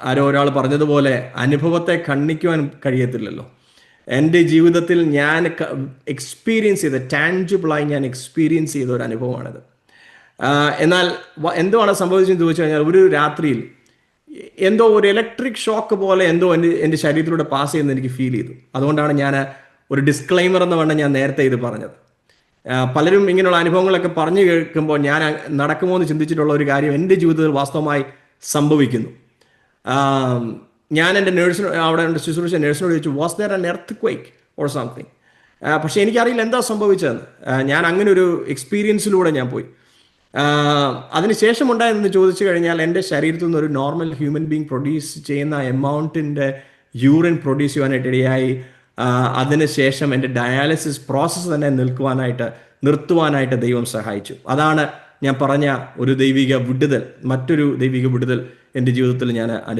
ആരോ ഒരാൾ പറഞ്ഞതുപോലെ അനുഭവത്തെ കണ്ണിക്കുവാൻ കഴിയത്തില്ലല്ലോ. എന്റെ ജീവിതത്തിൽ ഞാൻ എക്സ്പീരിയൻസ് ചെയ്ത ടാൻജിബിളായി ഞാൻ എക്സ്പീരിയൻസ് ചെയ്ത ഒരു അനുഭവമാണിത്. എന്നാൽ എന്തുവാണ് സംഭവിച്ചതെന്ന് ചോദിച്ചു കഴിഞ്ഞാൽ ഒരു രാത്രിയിൽ എന്തോ ഒരു ഇലക്ട്രിക് ഷോക്ക് പോലെ എന്തോ എന്റെ എന്റെ ശരീരത്തിലൂടെ പാസ് ചെയ്യുന്ന എനിക്ക് ഫീൽ ചെയ്തു. അതുകൊണ്ടാണ് ഞാൻ ഒരു ഡിസ്ക്ലൈമർ എന്ന് വേണം ഞാൻ നേരത്തെ ഇത് പറഞ്ഞത്. പലരും ഇങ്ങനെയുള്ള അനുഭവങ്ങളൊക്കെ പറഞ്ഞു കേൾക്കുമ്പോൾ ഞാൻ നടക്കുമോ എന്ന് ചിന്തിച്ചിട്ടുള്ള ഒരു കാര്യം എന്റെ ജീവിതത്തിൽ വാസ്തവമായി സംഭവിക്കുന്നു. ഞാൻ എന്റെ നേഴ്സിനോട് അവിടെ ശുശ്രൂഷ നേഴ്സിനോട് ചോദിച്ചു was there an earthquake or something പക്ഷേ എനിക്കറിയില്ല എന്താ സംഭവിച്ചതെന്ന്. ഞാൻ അങ്ങനെ ഒരു എക്സ്പീരിയൻസിലൂടെ ഞാൻ പോയി. ആഹ് അതിനുശേഷം ഉണ്ടായതെന്ന് ചോദിച്ചു കഴിഞ്ഞാൽ എന്റെ ശരീരത്തിൽ നിന്ന് ഒരു നോർമൽ ഹ്യൂമൻ ബീങ് പ്രൊഡ്യൂസ് ചെയ്യുന്ന എമൗണ്ടിന്റെ യൂറിൻ പ്രൊഡ്യൂസ് ചെയ്യാനായിട്ട് ഇടയായി. ആഹ് അതിനുശേഷം എന്റെ ഡയാലിസിസ് പ്രോസസ്സ് തന്നെ നിൽക്കുവാനായിട്ട് നിർത്തുവാനായിട്ട് ദൈവം സഹായിച്ചു. അതാണ് ഞാൻ പറഞ്ഞ ഒരു ദൈവിക വിടുതൽ മറ്റൊരു ദൈവിക വിടുതൽ എന്റെ ജീവിതത്തിൽ ഞാൻ അനുഭവം